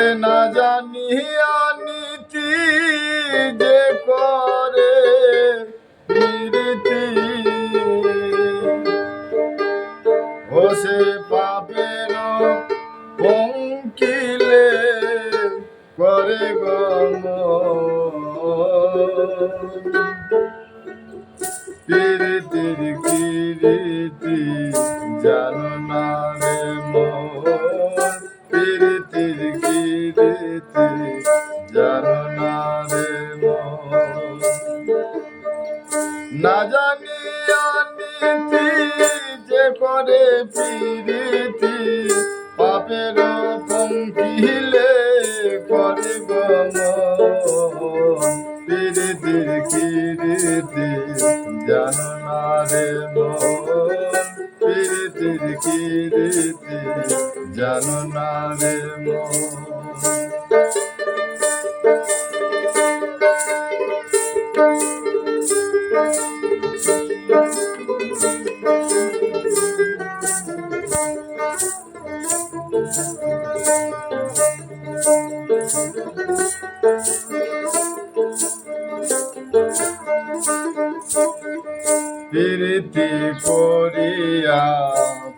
ওরে না জানিয়া নীতি যে করে প্রীতি ও সে পাপের পঙ্কিলে করে গম প্রীতির কীর্তি জানো না কীর্তি জানো না রে না জানিয়া নীতি যে করে প্রীতি পাপের পঙ্কিলে করে গম প্রীতির কীর্তি জানো না রে প্রীতির কীর্তি জানো না রে মন প্রীতি করিয়া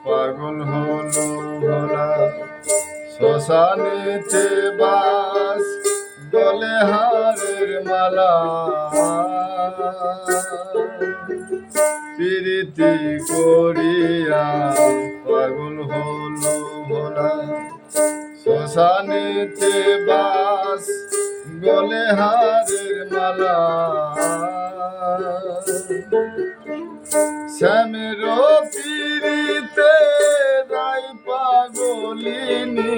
পাগল হলো ভোলা শ্মশানেতে বাস গলে হারের মালা। প্রীতি করিয়া পাগল হলো ভোলা শ্মশানেতে বাস গলে হারের মালা। শ্যামের পিড়িতে রাই পাগলিনী।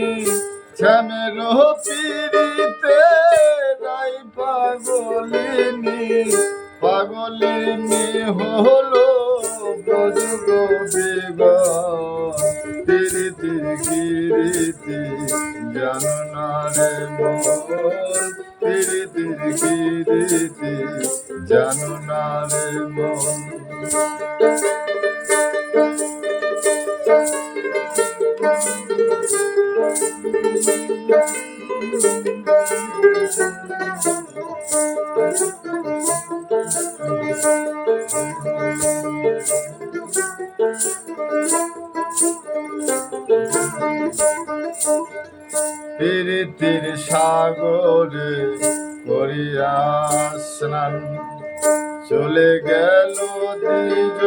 শ্যামের পিড়িতে রাই পাগলিনী। পাগলিনী হলো ব্রজগ বেগ পিড়িতির কিরিতি জানো না রে মোর পিড়িতির কিরিতি জানো না রে প্রীতির সাগরে করিয়া স্নান। চলে গেল দ্বিজ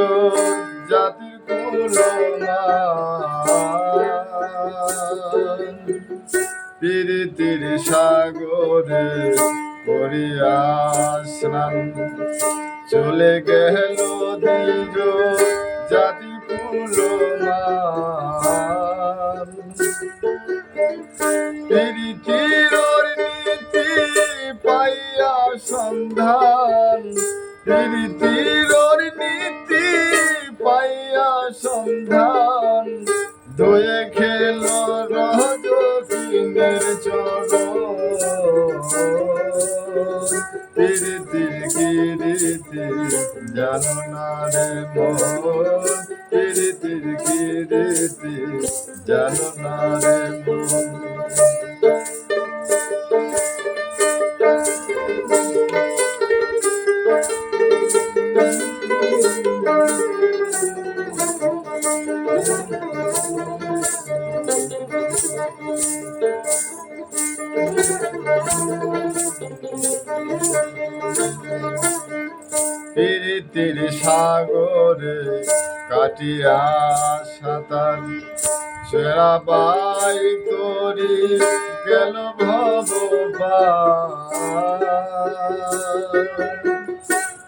জাতির কুলমা প্রীতির সাগরে করিয়া স্নান। চলে গেল দ্বিজ জাতি কুলমা প্রীতির নীতি পাইয়া সন্ধান। প্রীতির নীতি পাইয়া সন্ধান। দয়ে খেল রজকিনের চরণ। প্রীতির কীর্তি জানো না রে মন। প্রীতির কীর্তি জানো না রে প্রীতির সাগরে কাটিয়া সাঁতার। সেরা বাই তরি গেল ভগবান।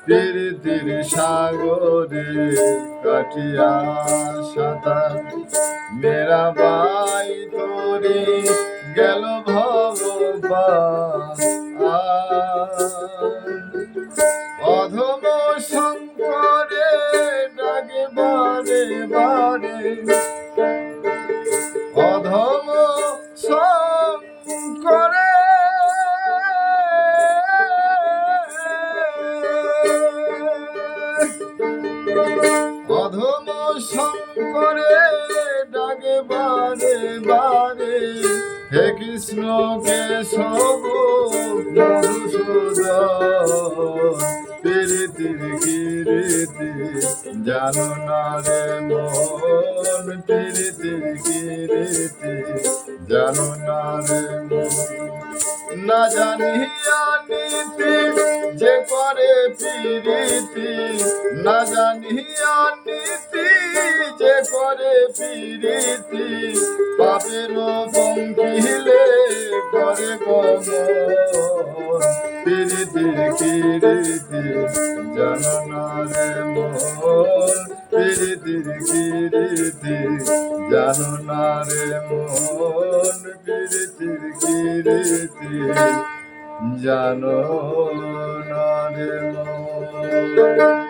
প্রীতির সাগরে কাটিয়া সাঁতার। মেরা বাই তরি গেল ভগবান। অধম শঙ্করে ডাকে বারে বারে। অধম শঙ্করে অধম শঙ্করে ডাকে বারে বারে। হে কৃষ্ণ কেশব প্রীতির কীর্তি জানো না রে মন প্রীতির কীর্তি জানো না রে না জানিয়া নীতি যে করে প্রীতি না জানিয়া নীতি যে করে প্রীতি পাপের পঙ্কিলে করে গমন প্রীতির কীর্তি জানা রে মন প্রীতির কীর্তি জানা রে মন প্রীতির কীর্তি জানো না রে মন